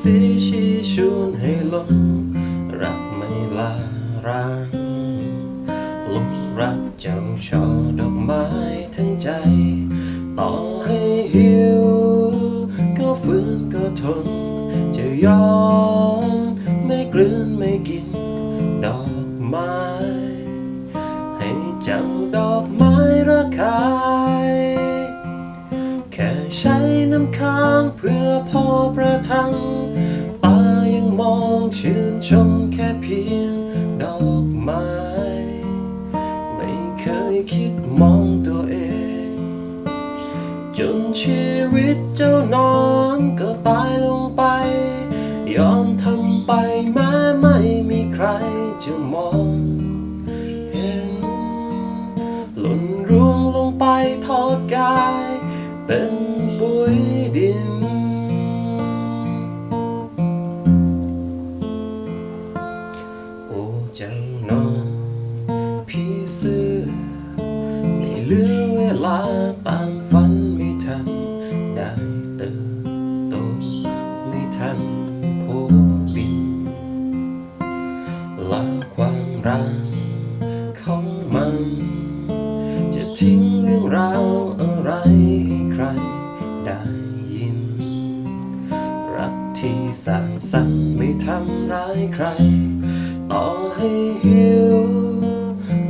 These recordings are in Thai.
สีชี้ชวนให้ลงรักไม่ลาร้างลงรักเจ้าช่อดอกไม้ทั้งใจ ต่อให้หิว ก็ฝืนก็ทน จะยอม ไม่กลืนไม่ ประทังตายังมองชื่นชมแค่เพียงดอกไม้ ไม่เคยคิดมองตัวเอง จนชีวิตเจ้านอนก็ตายลงไป ยอมทำไปแม้ไม่มีใครจะมองเห็น หล่นร่วงลงไปทอดกาย เป็นปุ๋ยดิน ลาตามฝันไม่ทัน ได้เติบโตไม่ทันโพบินลาความรักของมัน จะทิ้งเรื่องราวอะไรให้ใครได้ยิน รักที่สร้างสรรค์ไม่ทำร้ายใคร ต่อให้หิว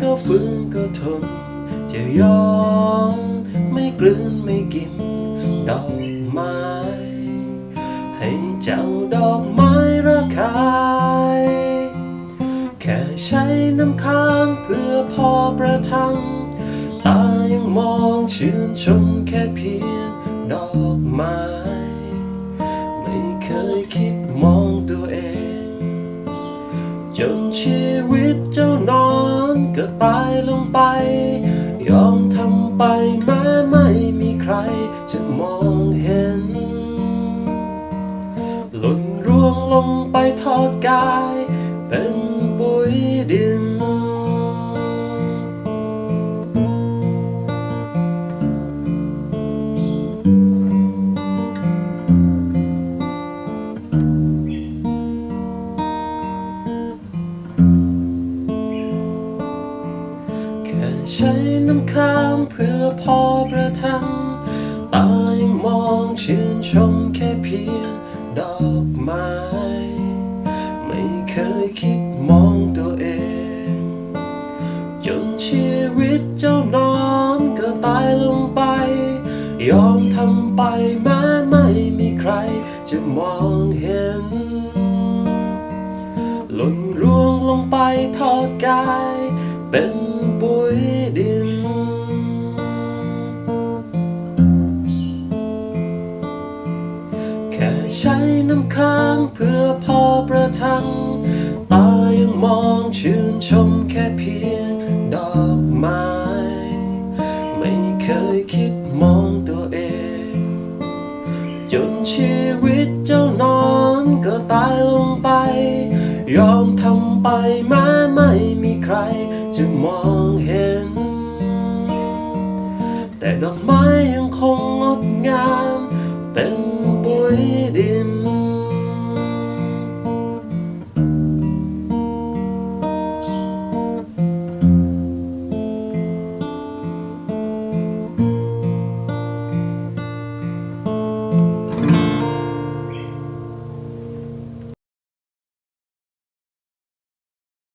ก็ฝืนก็ทนจะยอม กลืนไม่กินดอกไม้ ให้เจ้าดอกไม้ระคายแค่ใช้น้ำค้างเพื่อพอประทัง ตายังมองชื่นชมแค่เพียงดอกไม้ ไม่เคยคิดมองตัวเอง จนชีวิตเจ้านอนก็ตายลงไป มีใครจะมองเห็น หล่นร่วงลงไปทอดกาย เป็นปุ๋ยดิน แค่ใช้น้ำค้างเพื่อพอประทัง ตายังมองชื่นชมแค่เพียงดอกไม้ไม่เคยคิดมองตัวเอง จนชีวิตเจ้านอนก็ตายลงไป ยอมทำไปแม้ไม่มีใครจะมองเห็น หล่นร่วงลงไปทอดกาย เป็นปุ๋ยดิน ค่ใช้น้ำค้างเพื่อพอประทัง ตายังมองชื่นชมแค่เพียงดอกไม้ ไม่เคยคิดมองตัวเอง จนชีวิตเจ้านอนก็ตายลงไป ยอมทำไปแม้ไม่มีใครจะมองเห็น แต่ดอกไม้ยังคงงดงาม Ben bu elim